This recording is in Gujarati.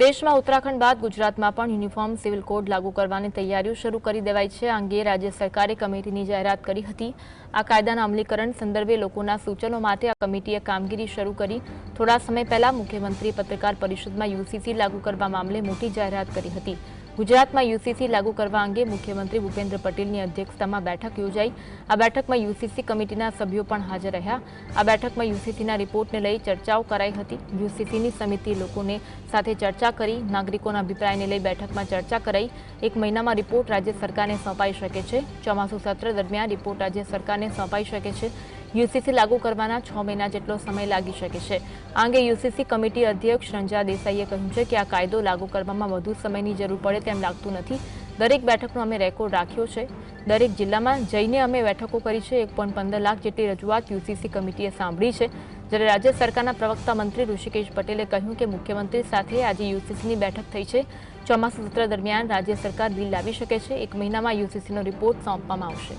દેશમાં ઉત્તરાખંડ બાદ ગુજરાતમાં પણ યુનિફોર્મ સિવિલ કોડ લાગુ કરવાની તૈયારીઓ શરૂ કરી દેવાઈ છે આ અંગે રાજ્ય સરકારે કમિટીની જાહેરાત કરી હતી આ કાયદાના અમલીકરણ સંદર્ભે લોકોના સૂચનો માટે આ કમિટીએ કામગીરી શરૂ કરી થોડા સમય પહેલા મુખ્યમંત્રી પત્રકાર પરિષદમાં યુસીસી લાગુ કરવા મામલે મોટી જાહેરાત કરી હતી ગુજરાતમાં યુસીસી લાગુ કરવા અંગે મુખ્યમંત્રી ભૂપેન્દ્ર પટેલની અધ્યક્ષતામાં બેઠક યોજાયા આ બેઠકમાં યુસીસી કમિટીના સભ્યો પણ હાજર રહ્યા આ બેઠકમાં યુસીસીના રિપોર્ટને લઈ ચર્ચાઓ કરાઈ હતી યુસીસીની સમિતિ લોકોને સાથે ચર્ચા કરી નાગરિકોના અભિપ્રાયને લઈ બેઠકમાં ચર્ચા કરી એક મહિનામાં રિપોર્ટ રાજ્ય સરકારે સોંપાઈ શકે છે ચોમાસુ સત્ર દરમિયાન રિપોર્ટ રાજ્ય સરકારે સોંપાઈ શકે છે यूसीसी लागू करवाना 6 મહિના જેટલો સમય લાગી શકે છે. આંગે યુसीसी કમિટી અધ્યક્ષ રંજા દેસાઈએ કહ્યું છે કે આ કાયદો લાગુ કરવામાં વધુ સમયની જરૂર પડે તેમ લાગતું નથી. દરેક બેઠકનો અમે રેકોર્ડ રાખ્યો છે. દરેક જિલ્લામાં જઈને અમે બેઠકો કરી છે. 1.15 લાખ જેટલી રજૂઆત યુसीसी કમિટીએ સાંભળી છે. જ્યારે રાજ્ય સરકારના પ્રવક્તા મંત્રી ઋષિકેશ પટેલે કહ્યું કે મુખ્યમંત્રી સાથે આજે યુसीसीની બેઠક થઈ છે. ચોમાસું સત્ર દરમિયાન રાજ્ય સરકાર દિલ લાવી શકે છે. 1 મહિનામાં યુसीसीનો રિપોર્ટ સોંપવામાં આવશે.